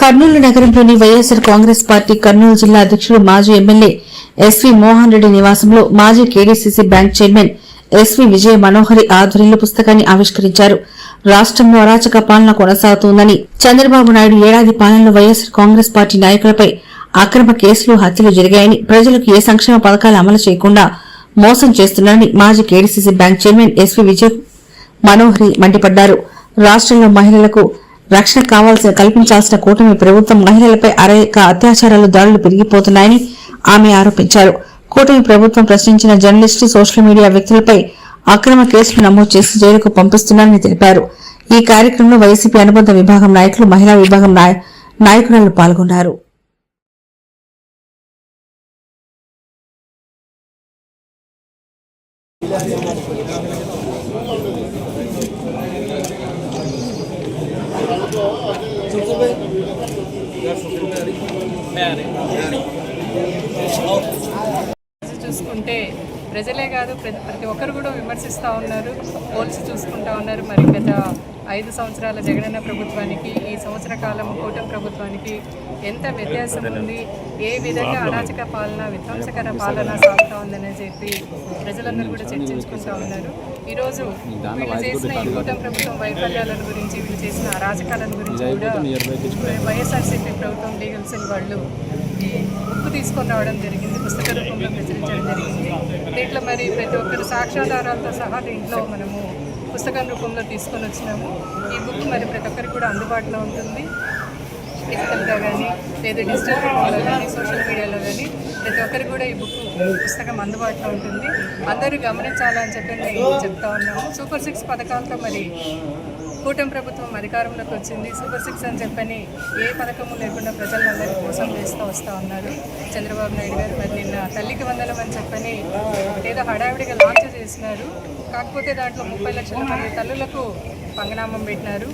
కర్నూలు నగరంలోని వైఎస్సార్ కాంగ్రెస్ పార్టీ కర్నూలు జిల్లా అధ్యక్షుడు మాజీ ఎమ్మెల్యే ఎస్వి మోహన్ రెడ్డి నివాసంలో మాజీ KDCC bank chairman SV Vijaya Manohari ఆధ్వర్యంలో పుస్తకాన్ని ఆవిష్కరించారు. రాష్ట్రంలో అరాచక పాలన కొనసాగుతోందని చంద్రబాబు నాయుడు ఏడాది పాలనలో వైఎస్సార్ కాంగ్రెస్ పార్టీ నాయకులపై అక్రమ కేసులు హత్యలు జరిగాయని ప్రజలకు ఏ సంక్షేమ పథకాలు అమలు చేయకుండా మోసం చేస్తున్నారని మాజీ KDCC bank chairman SV Vijay Manohari మండిపడ్డారు. రాష్ట్రంలో మహిళలకు రక్షణ కావాల్సిన కల్పించాల్సిన కూటమి ప్రభుత్వం మహిళలపై అనేక అత్యాచారాలు దాడులు పెరిగిపోతున్నాయని ఆమె ఆరోపించారు. కూటమి ప్రభుత్వం ప్రశ్నించిన జర్నలిస్టు సోషల్ మీడియా వ్యక్తులపై అక్రమ కేసులు నమోదు చేసి జైలుకు పంపిస్తున్నారని తెలిపారు. ఈ కార్యక్రమంలో వైసీపీ అనుబంధ విభాగం నాయకులు మహిళా విభాగం నాయ- నాయకురాలు పాల్గొన్నారు. చూసుకుంటే ప్రజలే కాదు ప్రతి ప్రతి ఒక్కరు కూడా విమర్శిస్తూ ఉన్నారు పోల్చి చూసుకుంటా ఉన్నారు మరి పెద్ద ఐదు సంవత్సరాల జగనన్న ప్రభుత్వానికి ఈ సంవత్సర కాలం కూటమి ప్రభుత్వానికి ఎంత వ్యత్యాసం ఉంది? ఏ విధంగా అరాచక పాలన విధ్వంసకర పాలన సాగుతూ ఉందని చెప్పి ప్రజలందరూ కూడా చర్చించుకుంటా ఉన్నారు. ఈరోజు వీళ్ళు చేసిన ఈ కూటమి ప్రభుత్వం వైఫల్యాలను గురించి వీళ్ళు చేసిన అరాచకాలను గురించి కూడా వైఎస్ఆర్సీపీ ప్రభుత్వం లీగల్ సెల్ వాళ్ళు ఈ బుక్ తీసుకొని రావడం జరిగింది పుస్తక రూపంలో ప్రచురించడం జరిగింది. దీంట్లో మరి ప్రతి ఒక్కరు సాక్ష్యాధారాలతో సహా దీంట్లో మనము పుస్తకం రూపంలో తీసుకొని వచ్చినాము. ఈ బుక్ మరి ప్రతి ఒక్కరికి కూడా అందుబాటులో ఉంటుంది. ఫిజికల్గా కానీ లేదా డిజిటల్ రూపంలో కానీ సోషల్ మీడియాలో కానీ ప్రతి ఒక్కరికి కూడా ఈ బుక్ పుస్తకం అందుబాటులో ఉంటుంది. అందరూ గమనించాలని చెప్పి నేను చెప్తా ఉన్నాము సూపర్ సిక్స్ పథకాలతో మరి కూటమి ప్రభుత్వం అధికారంలోకి వచ్చింది. సూపర్ సిక్స్ అని చెప్పని ఏ పథకము లేకుండా ప్రజలందరి మోసం చేస్తూ వస్తూ ఉన్నారు. చంద్రబాబు నాయుడు గారు మరి నిన్న తల్లికి వందనం అని చెప్పని ఏదో హడావిడిగా లాంచ్ చేసినారు. కాకపోతే దాంట్లో ముప్పై లక్షల మంది తల్లులకు పంగనామం పెట్టినారు.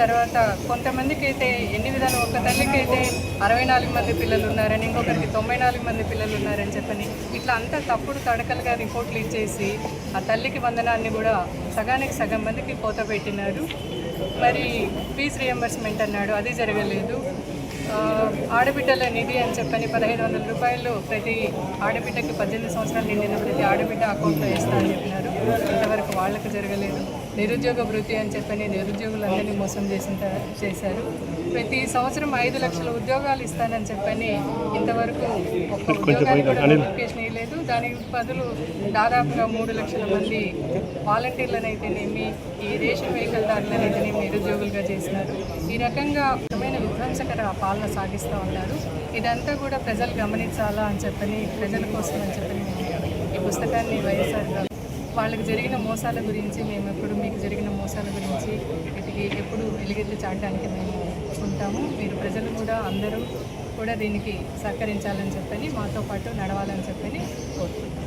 తర్వాత కొంతమందికి అయితే ఎన్ని విధాలు ఒక తల్లికి అయితే అరవై నాలుగు మంది పిల్లలు ఉన్నారని ఇంకొకరికి తొంభై నాలుగు మంది పిల్లలు ఉన్నారని చెప్పని ఇట్లా అంతా తప్పుడు తడకలుగా రిపోర్ట్లు ఇచ్చేసి ఆ తల్లికి వందనాన్ని కూడా సగానికి సగం మందికి పోత పెట్టినారు. మరి ఫీజు రియంబర్స్మెంట్ అన్నాడు అది జరగలేదు. ఆడబిడ్డల నిధి అని చెప్పని పదహైదు వందల రూపాయలు ప్రతి ఆడబిడ్డకి పద్దెనిమిది సంవత్సరాలు నిండిన ప్రతి ఆడబిడ్డ అకౌంట్లో వేస్తా అని చెప్పినారు. ఇంతవరకు వాళ్ళకి జరగలేదు. నిరుద్యోగ వృత్తి అని చెప్పని నిరుద్యోగులందరినీ మోసం చేసిన చేశారు. ప్రతి సంవత్సరం ఐదు లక్షల ఉద్యోగాలు ఇస్తానని చెప్పని ఇంతవరకు ఒక్క నోటిఫికేషన్ దానికి బదులు దాదాపుగా మూడు లక్షల మంది వాలంటీర్లను అయితేనేమి ఈ రేషన్ వెహికల్ దారులనైతేనేమి నిరుద్యోగులుగా చేసినారు. ఈ రకంగా రకమైన విధ్వంసకర పాలన సాగిస్తూ ఉన్నారు. ఇదంతా కూడా ప్రజలు గమనించాలా అని చెప్పని ప్రజల కోసం అని చెప్పని ఈ పుస్తకాన్ని వైఎస్ఆర్ గారు వాళ్ళకి జరిగిన మోసాల గురించి మేము ఎప్పుడు మీకు జరిగిన మోసాల గురించి వీటికి ఎప్పుడు వెలుగెత్తి చాటడానికి మేము ఉంటాము మీరు ప్రజలు కూడా అందరూ కూడా దీనికి సహకరించాలని చెప్పని మాతో పాటు నడవాలని చెప్పని కోరుకుంటున్నాం